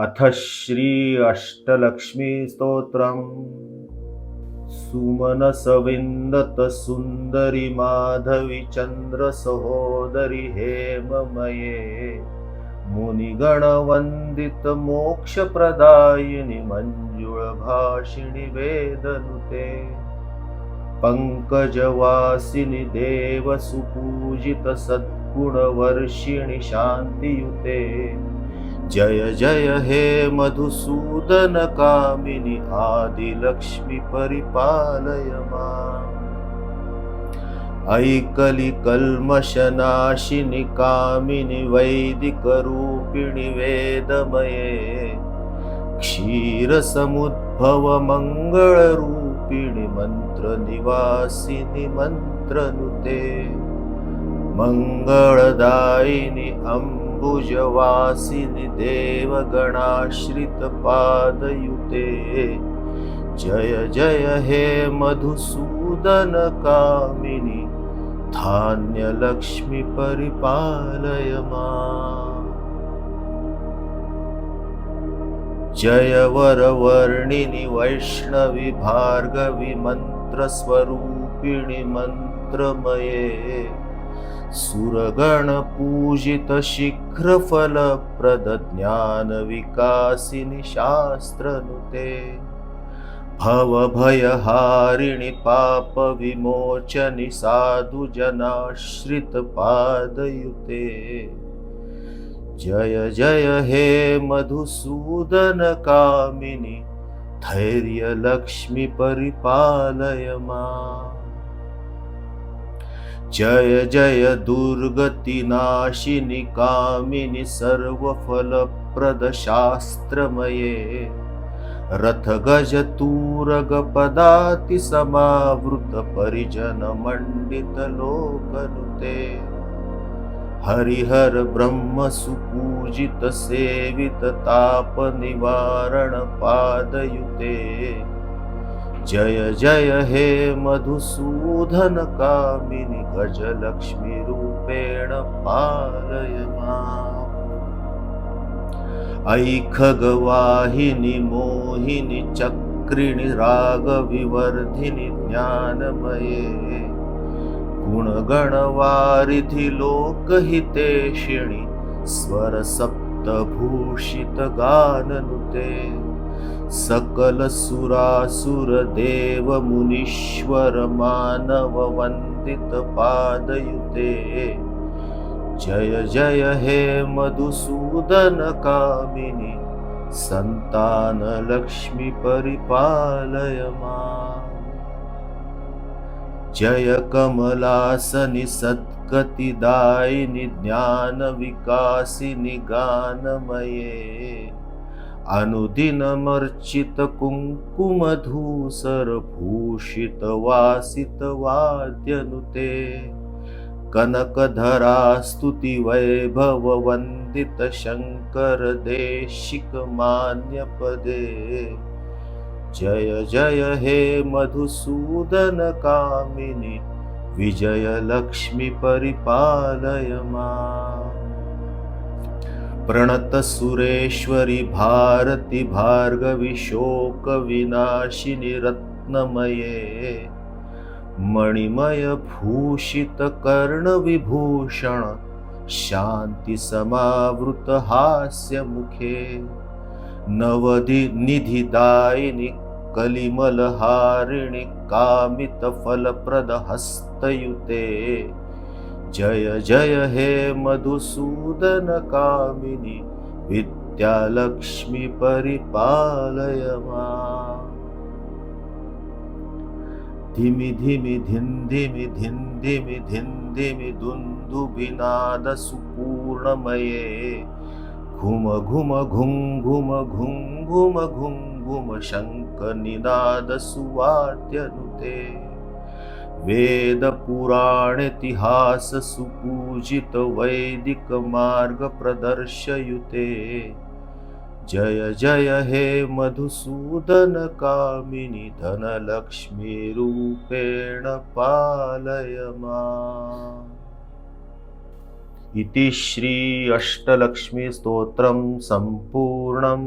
अथ श्री अष्टलक्ष्मी स्तोत्रम्। सुमनसविन्दत सुन्दरि माधवि हेममये मुनिगणवन्दित मोक्षप्रदायिनि मञ्जुळभाषिणि वेदनुते। पङ्कजवासिनि देवसुपूजित सद्गुणवर्षिणि शान्तियुते। जय जय हे मधुसूदन कामिनि आदिलक्ष्मी परिपालय माम् ऐकलि कल्मषनाशिनि कामिनि वैदिकरूपिणि वेदमये। क्षीरसमुद्भवमङ्गलरूपिणि मन्त्रनिवासिनि मन्त्रनुते मङ्गलदायिनि अम्बुजवासिनि देवगणाश्रितपादयुते। जय जय हे मधुसूदन कामिनि धान्यलक्ष्मि परिपालय माम्। जय वरवर्णिनि वैष्णवि भार्गवि मन्त्रस्वरूपिणि मन्त्रमये सुरगणपूजित शीघ्रफलप्रद ज्ञानविकासिनि शास्त्रनुते भवभयहारिणि पापविमोचनि साधुजनाश्रितपादयुते जय जय हे मधुसूदन कामिनि धैर्यलक्ष्मि परिपालय मा। जय जय दुर्गतिनाशिनि कामिनि सर्वफलप्रदशास्त्रमये रथगजतूरगपदाति समावृत परिजनमण्डितलोकनुते हरिहर ब्रह्म जय जय हे मधुसूदन कामिनि गजलक्ष्मीरूपेण पालय माम् ऐखगवाहिनि मोहिनि चक्रिणि रागविवर्धिनि ज्ञानमये। गुणगणवारिधि लोकहितेषिणि स्वरसप्तभूषितगाननुते। सकलसुरासुरदेवमुनीश्वर मानववन्दितपादयुते जय जय हे मधुसूदन कामिनि लक्ष्मी परिपालय मा। जय कमलासनि सद्गतिदायिनि ज्ञानविकासिनि गानमये। अनुदिनमर्चित कुङ्कुमधूसर भूषित वासित वाद्यनुते कनकधरा स्तुति वैभव देशिक मान्यपदे जय जय हे मधुसूदन कामिनि विजयलक्ष्मि परिपालय मा प्रणत सुरेश्वरि भारति भार्गवि रत्नमये मणिमय भूषित कर्णविभूषण समावृत नवधि निधिदायिनि कलिमलहारिणि कामितफलप्रदहस्तयुते। जय जय हे मधुसूदन कामिनि विद्यालक्ष्मी परिपालय मा। धिमि धिमि धिन्धिमि धिन्धिमि धिन्धिमि दुन्दुभिनाद सुपूर्णमये। घुम घुम घुं घुम घुं घुम घुं घुम शङ्खनिनाद सुवाद्यनुते वेदपुराणेतिहास सुपूजित वैदिक मार्ग प्रदर्शयुते जय जय हे मधुसूदन कामिनि धनलक्ष्मी रूपेण पालय इति श्री अष्टलक्ष्मीस्तोत्रं सम्पूर्णम्।